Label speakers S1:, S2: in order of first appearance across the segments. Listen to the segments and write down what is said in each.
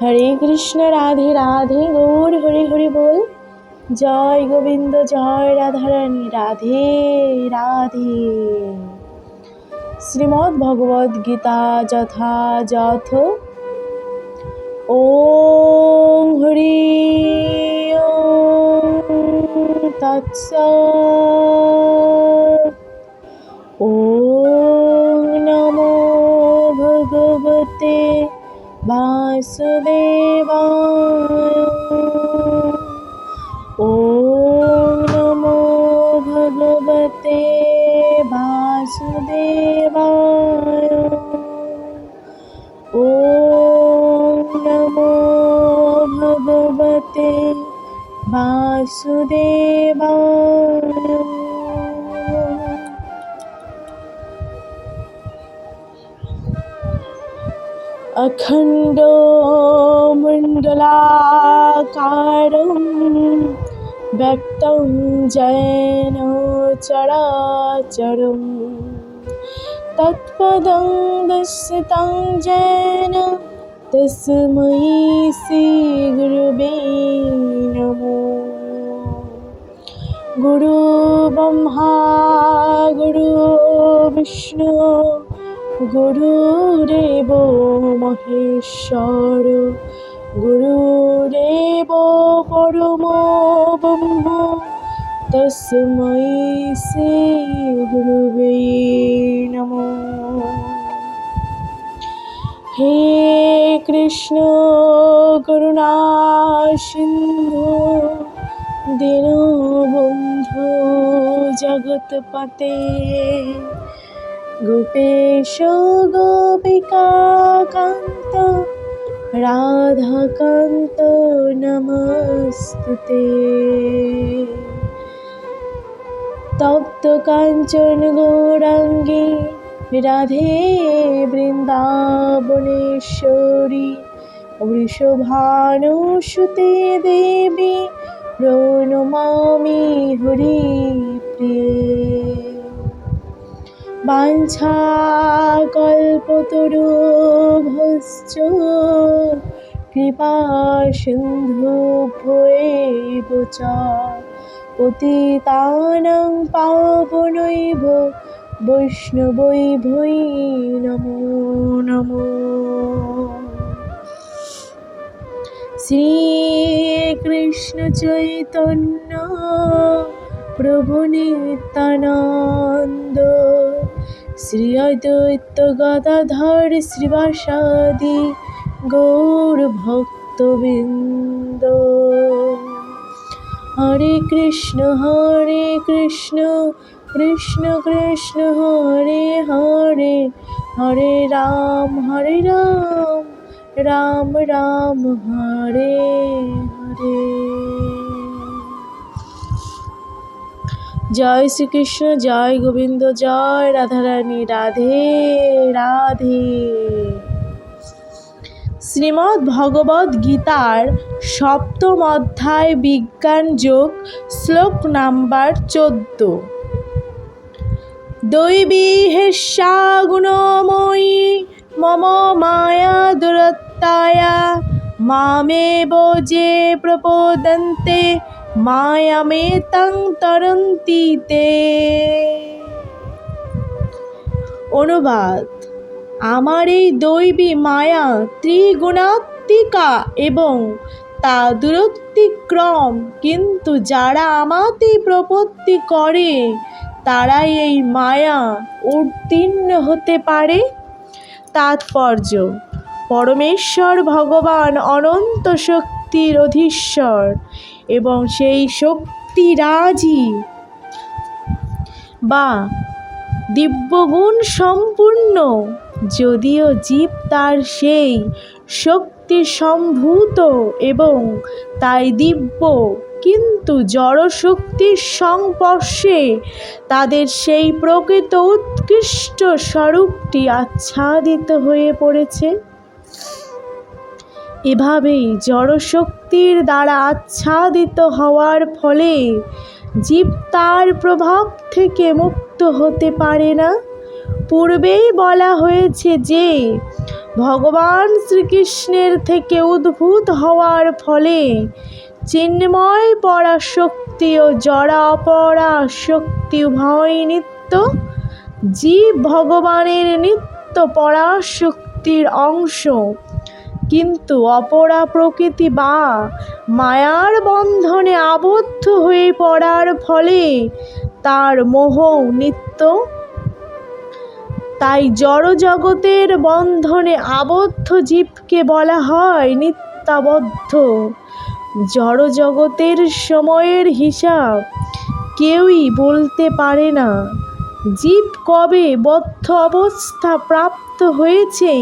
S1: হরে কৃষ্ণ রাধে রাধে গৌর হরি হরি বল জয় গোবিন্দ জয় রাধারণী রাধে রাধে শ্রীমদ ভগবদ গীতা যথাযথ ও হরি তৎস ও सुदेवा ॐ नमो भगवते वासुदेवा ओ नमो भगवते वासुदेवा मण्डलाकारं व्यक्तं जैन चराचरं तत्पदं दर्शितं जैन तस्मै श्रीगुरुवे नमो गुरुब्रह्मा गुरुविष्णु গুরু দেব মহেশ্বর গুরু দেব পরম ব্রহ্ম তসময় সে গুরুবে নম হে কৃষ্ণ করুণা সিন্ধু বন্ধু জগৎপতে গোপেশ রাধা রাধাকান্ত নমস্তে তপ্ত কাঞ্চন গৌরাঙ্গী রাধে বৃন্দাবনেশ্বরী বৃষভানুসুতে দেবী প্রণমামি হরি প্রিয় বাঞ্ছা কল্পতরুভশ্চ কৃপা সিন্ধু ভৈব চ পাবনৈব বৈষ্ণবৈ ভৈ নমো নমো শ্রীকৃষ্ণ চৈতন্য প্রভু নিত্যানন্দ শ্রী অদ্বৈত গদাধর শ্রীবাসাদি গৌর ভক্তবৃন্দ হরে কৃষ্ণ হরে কৃষ্ণ কৃষ্ণ কৃষ্ণ হরে হরে হরে রাম হরে রাম রাম রাম হরে হরে জয় শ্রীকৃষ্ণ জয় গোবিন্দ জয় রাধারানী রাধে রাধে শ্রীমদ্ ভগবদ গীতার সপ্তম অধ্যায় বিজ্ঞান যোগ শ্লোক নাম্বার চোদ্দ দৈবী হেষা গুণময়ী মম মায়া দুরত্তায়া মামে বোজে প্রপোদন্তে মায়ামেতাং তরন্তিতে অনুবাদ আমার এই দৈবী মায়া ত্রিগুণাত্মিকা এবং তা দূরত্বিক্রম কিন্তু যারা আমাতে প্রপত্তি করে তারাই এই মায়া উত্তীর্ণ হতে পারে তাৎপর্য পরমেশ্বর ভগবান অনন্ত শক্তির অধীশ্বর এবং সেই শক্তিরাজি বা দিব্যগুণ সম্পূর্ণ যদিও জীব তার সেই শক্তি সম্ভূত এবং তাই দিব্য কিন্তু জড়শক্তির সংস্পর্শে তাদের সেই প্রকৃত উৎকৃষ্ট স্বরূপটি আচ্ছাদিত হয়ে পড়েছে এভাবেই জড়শক্তির দ্বারা আচ্ছাদিত হওয়ার ফলে জীব তার প্রভাব থেকে মুক্ত হতে পারে না পূর্বেই বলা হয়েছে যে ভগবান শ্রীকৃষ্ণের থেকে উদ্ভূত হওয়ার ফলে চিন্ময় পড়া শক্তি ও জড়া অপরা শক্তি উভয় নিত্য জীব ভগবানের নিত্য পরাশক্তির অংশ কিন্তু অপরা প্রকৃতি বা মায়ার বন্ধনে আবদ্ধ হয়ে পড়ার ফলে তার মোহ নিত্য তাই জড়জগতের বন্ধনে আবদ্ধ জীবকে বলা হয় নিত্যাবদ্ধ জড়জগতের সময়ের হিসাব কেউই বলতে পারে না জীব কবে বদ্ধ অবস্থা প্রাপ্ত হয়েছে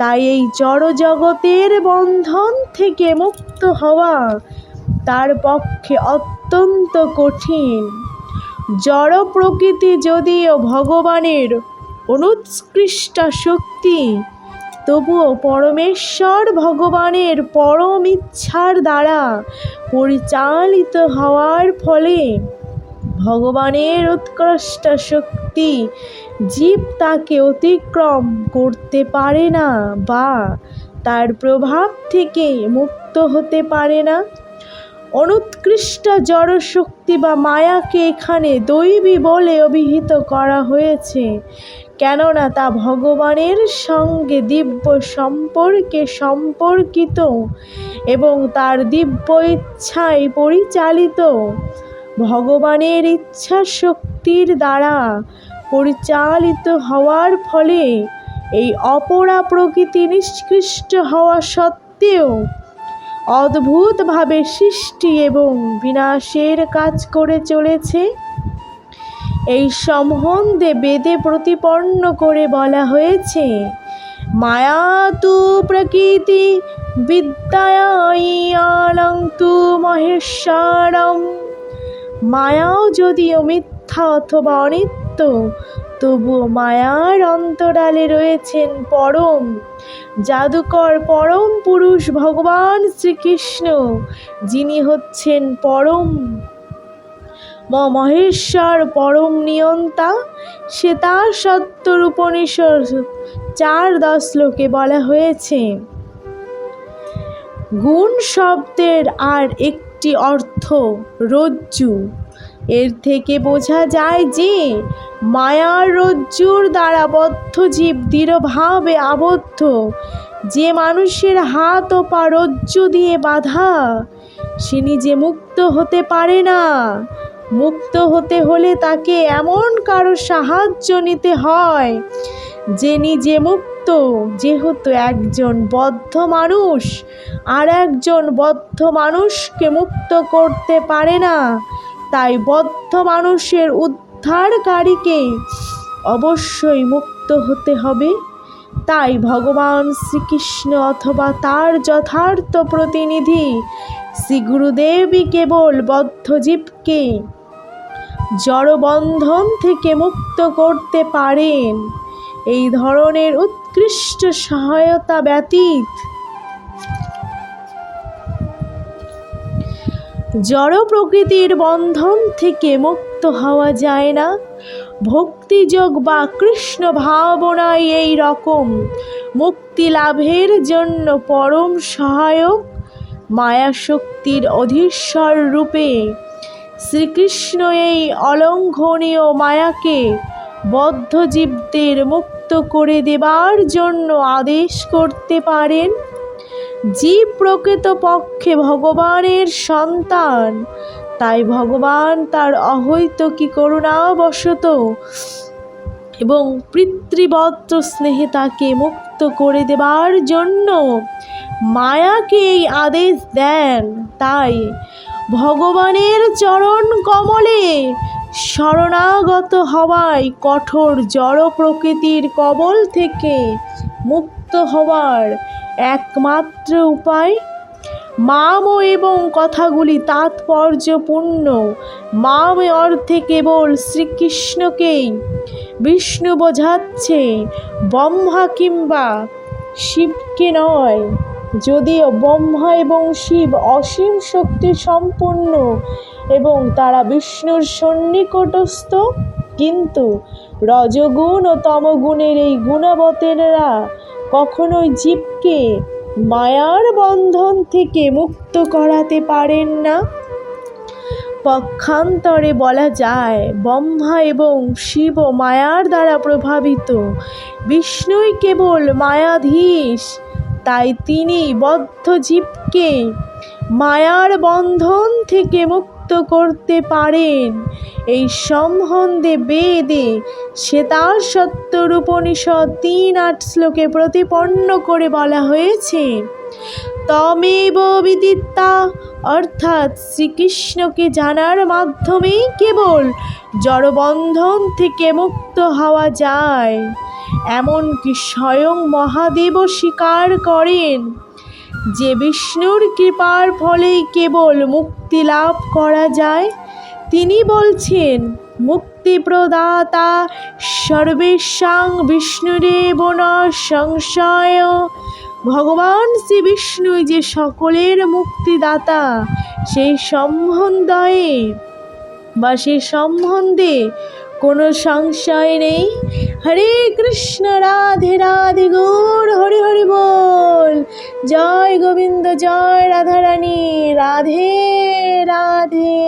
S1: তাই এই জড় জগতের বন্ধন থেকে মুক্ত হওয়া তার পক্ষে অত্যন্ত কঠিন জড় প্রকৃতি যদিও ভগবানের অনুৎকৃষ্ট শক্তি তবুও পরমেশ্বর ভগবানের পরম ইচ্ছার দ্বারা পরিচালিত হওয়ার ফলে ভগবানের উৎকৃষ্ট শক্তি শক্তি জীব তাকে অতিক্রম করতে পারে না বা তার প্রভাব থেকে মুক্ত হতে পারে না অনুৎকৃষ্ট জড়শক্তি বা মায়াকে এখানে দৈবী বলে অভিহিত করা হয়েছে কেননা তা ভগবানের সঙ্গে দিব্য সম্পর্কে সম্পর্কিত এবং তার দিব্য ইচ্ছায় পরিচালিত ভগবানের ইচ্ছা শক্তির দ্বারা পরিচালিত হওয়ার ফলে এই অপরা প্রকৃতি নিষ্কৃষ্ট হওয়া সত্ত্বেও অদ্ভুতভাবে সৃষ্টি এবং বিনাশের কাজ করে চলেছে এই সম্বন্ধে বেদে প্রতিপন্ন করে বলা হয়েছে মায়া তু প্রকৃতি বিদ্যায়ং তু মহেশ্বরম মায়াও যদিও মিথ্যা অথবা অনিত্য সত্য তবুও মায়ার অন্তরালে রয়েছেন পরম জাদুকর পরম পুরুষ ভগবান শ্রীকৃষ্ণ যিনি হচ্ছেন পরম মহেশ্বর পরম নিয়ন্তা সে তার সত্তর উপনিষদ চার দশ লোকে বলা হয়েছে গুণ শব্দের আর একটি অর্থ রজ্জু এর থেকে বোঝা যায় যে মায়ার রজ্জুর দ্বারা বদ্ধ জীব দৃঢ়ভাবে আবদ্ধ যে মানুষের হাত ও পা রজ্জু দিয়ে বাধা সে নিজে মুক্ত হতে পারে না মুক্ত হতে হলে তাকে এমন কারো সাহায্য নিতে হয় যে নিজে মুক্ত যেহেতু একজন বদ্ধ মানুষ আর একজন বদ্ধ মানুষকে মুক্ত করতে পারে না তাই বদ্ধ মানুষের উদ্ধারকারীকে অবশ্যই মুক্ত হতে হবে তাই ভগবান শ্রীকৃষ্ণ অথবা তার যথার্থ প্রতিনিধি শ্রী গুরুদেবই কেবল বদ্ধজীবকে জড়বন্ধন থেকে মুক্ত করতে পারেন এই ধরনের উৎকৃষ্ট সহায়তা ব্যতীত জড় প্রকৃতির বন্ধন থেকে মুক্ত হওয়া যায় না ভক্তিযোগ বা কৃষ্ণ ভাবনায় এই রকম মুক্তি লাভের জন্য পরম সহায়ক মায়া শক্তির অধীশ্বর রূপে শ্রীকৃষ্ণ এই অলঙ্ঘনীয় মায়াকে বদ্ধজীবদের মুক্ত করে দেবার জন্য আদেশ করতে পারেন জীব প্রকৃত পক্ষে ভগবানের সন্তান তাই ভগবান তার অহৈত কি করুণাবশত এবং পিতৃবত্র স্নেহে তাকে মুক্ত করে দেবার জন্য মায়াকে এই আদেশ দেন তাই ভগবানের চরণ কমলে শরণাগত হওয়ায় কঠোর জড় প্রকৃতির কবল থেকে মুক্ত হওয়ার একমাত্র উপায় মাম এবং কথাগুলি তাৎপর্যপূর্ণ মাম অর্থে কেবল শ্রীকৃষ্ণকেই বিষ্ণু বোঝাচ্ছে ব্রহ্মা কিংবা শিবকে নয় যদিও ব্রহ্মা এবং শিব অসীম শক্তি সম্পন্ন এবং তারা বিষ্ণুর সন্নিকটস্থ কিন্তু রজগুণ ও তমগুণের এই গুণাবতেরা কখনো জীবকে মায়ার বন্ধন থেকে মুক্ত করাতে পারেন না পক্ষান্তরে বলা যায় ব্রহ্মা এবং শিব মায়ার দ্বারা প্রভাবিত বিষ্ণুই কেবল মায়াধীশ তাই তিনি বদ্ধ জীবকে মায়ার বন্ধন থেকে মুক্ত মুক্ত করতে পারেন এই সম্বন্ধে বেদে শ্বেতার সত্তর উপনিষদ তিন আট শ্লোকে প্রতিপন্ন করে বলা হয়েছে তমেব বিদিত্তা অর্থাৎ শ্রীকৃষ্ণকে জানার মাধ্যমেই কেবল জড়বন্ধন থেকে মুক্ত হওয়া যায় এমনকি স্বয়ং মহাদেবও স্বীকার করেন যে বিষ্ণুর কৃপার ফলেই কেবল মুক্তি লাভ করা যায় তিনি বলছেন মুক্তিপ্রদাতা সর্বেশাং বিষ্ণুরেব সংশয় ভগবান শ্রী বিষ্ণু যে সকলের মুক্তিদাতা সেই সম্বন্ধয়ে বা সেই সম্বন্ধে কোনো সংশয় নেই হরে কৃষ্ণ রাধে রাধে গৌর হরি হরি বল জয় গোবিন্দ জয় রাধারানী রাধে রাধে